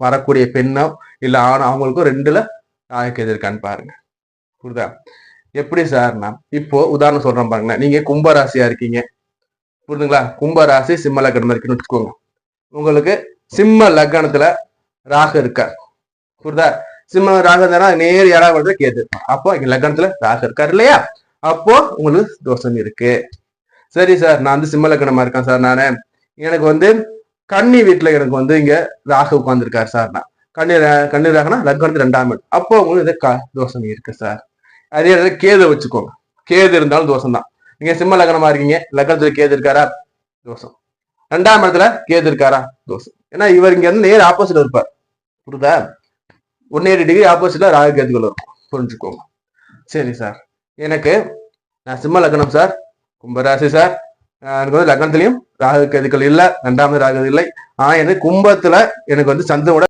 வரக்கூடிய பெண்ணோ இல்ல ஆணோ அவங்களுக்கும் ரெண்டுல ராகுக்கு இருக்கான்னு பாருங்க. புரியுதா? எப்படி சார்னா இப்போ உதாரணம் சொல்றேன் பாருங்க நீங்க கும்பராசியா இருக்கீங்க. புரியுதுங்களா? கும்பராசி சிம்ம லக்னம் இருக்குன்னு வச்சுக்கோங்க. உங்களுக்கு சிம்ம லக்னத்துல ராகு இருக்கார் புரியுதா? சிம்ம ராகு இருந்தா நேர் யாராவது வருது கேது அப்போ இங்க லக்னத்துல ராகு இருக்காரு இல்லையா? அப்போ உங்களுக்கு தோஷம் இருக்கு. சரி சார் நான் வந்து சிம்ம லக்னமா இருக்கேன் சார் நானு. எனக்கு வந்து கன்னி வீட்டுல எனக்கு வந்து இங்க ராகு உட்கார்ந்துருக்காரு சார் நான். கண்ணீர் ராகுனா லக்னத்து ரெண்டாம் வீடு அப்போ உங்களுக்கு இது க- தோஷம் இருக்கு சார். அதே இடத்துல கேது வச்சுக்கோங்க. கேது இருந்தாலும் தோஷம் தான். நீங்க சிம்ம லக்னமா இருக்கீங்க லக்னத்துல கேது இருக்காரா? தோஷம். ரெண்டாம் இடத்துல கேது இருக்காரா? தோஷம். ஏன்னா இவர் இங்க இருந்து நேர் ஆப்போசிட்ல இருப்பார். புரியுதா? ஒன் எயிட்டி டிகிரி ஆப்போசிட்ல ராகு கேதுகள் இருக்கும். புரிஞ்சுக்கோங்க. சரி சார். எனக்கு நான் சிம்ம லக்னம் சார். கும்பராசி சார். எனக்கு வந்து லக்னத்திலையும் ராகு கேதுக்கள் இல்லை ரெண்டாவது ராகு இல்லை. ஆனால் எனக்கு கும்பத்தில் எனக்கு வந்து சந்திரனோட